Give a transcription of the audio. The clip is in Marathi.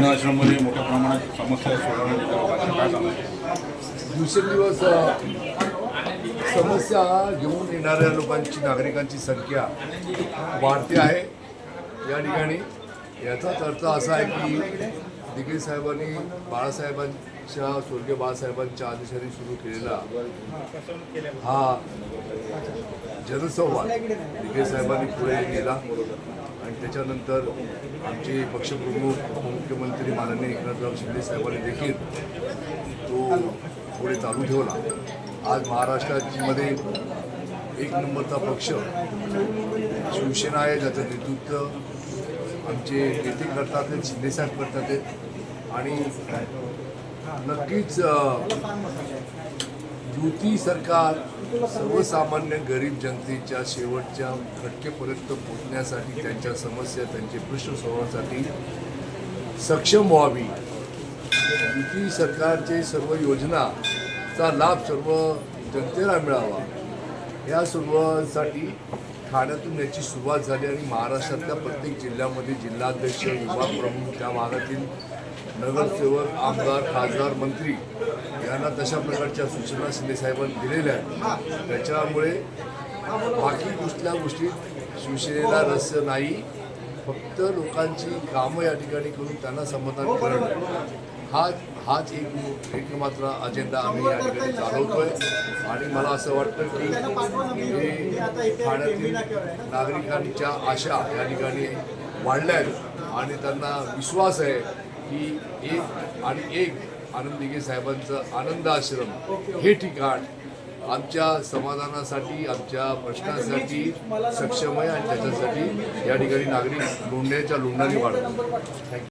अनाथाश्रममध्ये मोठ्या प्रमाणात समस्या सोडवण्यात दिवसेंदिवस समस्या घेऊन येणाऱ्या लोकांची नागरिकांची संख्या वाढते आहे. या ठिकाणी याचाच अर्थ असा आहे की दिघे साहेबांनी बाळासाहेबांच्या स्वर्गीय बाळासाहेबांच्या आदेशाने सुरू केलेला हा जनसंवाद दिघे साहेबांनी पुढे गेला आणि त्याच्यानंतर आमचे पक्षप्रमुख उपमुख्यमंत्री माननीय एकनाथराव शिंदे साहेबांनी देखील तो पुढे चालू ठेवला. आज महाराष्ट्रामध्ये एक नंबरचा पक्ष शिवसेना आहे ज्याचं नेतृत्व आमचे नेते करतात शिंदेसाहेब करतात. आणि नक्कीच युती सरकार सर्वसामान्य गरीब जनतेच्या शेवटच्या खटकेपर्यंत पोहोचण्यासाठी त्यांच्या समस्या त्यांचे प्रश्न सोडवण्यासाठी सक्षम व्हावी. युती सरकारचे सर्व योजनाचा लाभ सर्व जनतेला मिळावा. या सर्वांसाठी ठाण्यातून याची सुरुवात झाली आणि महाराष्ट्रातल्या प्रत्येक जिल्ह्यामध्ये जिल्हाध्यक्ष विभाग प्रमुख त्या भागातील नगरसेवक आमदार खासदार मंत्री यांना तशा प्रकारच्या सूचना शिंदेसाहेबांनी दिलेल्या आहेत. त्याच्यामुळे बाकी कुठल्या गोष्टीत शिवसेनेला रस नाही. फक्त लोकांची कामं या ठिकाणी करून त्यांना समाधान करणं. हा हाच एक एकमात्र अजेंडा आम्ही या ठिकाणी चालवतोय. आणि मला असं वाटतं की हे ठाण्यातील नागरिकांच्या आशा या ठिकाणी वाढल्या आहेत आणि त्यांना विश्वास आहे की एक आणि एक आनंद दिघे साहेबांचं आनंद आश्रम हे ठिकाण आमच्या समाधानासाठी आमच्या प्रश्नांसाठी सक्षम आहे आणि त्याच्यासाठी या ठिकाणी नागरिक लोंढ्याच्या लोंढाने वाढतात. थँक्यू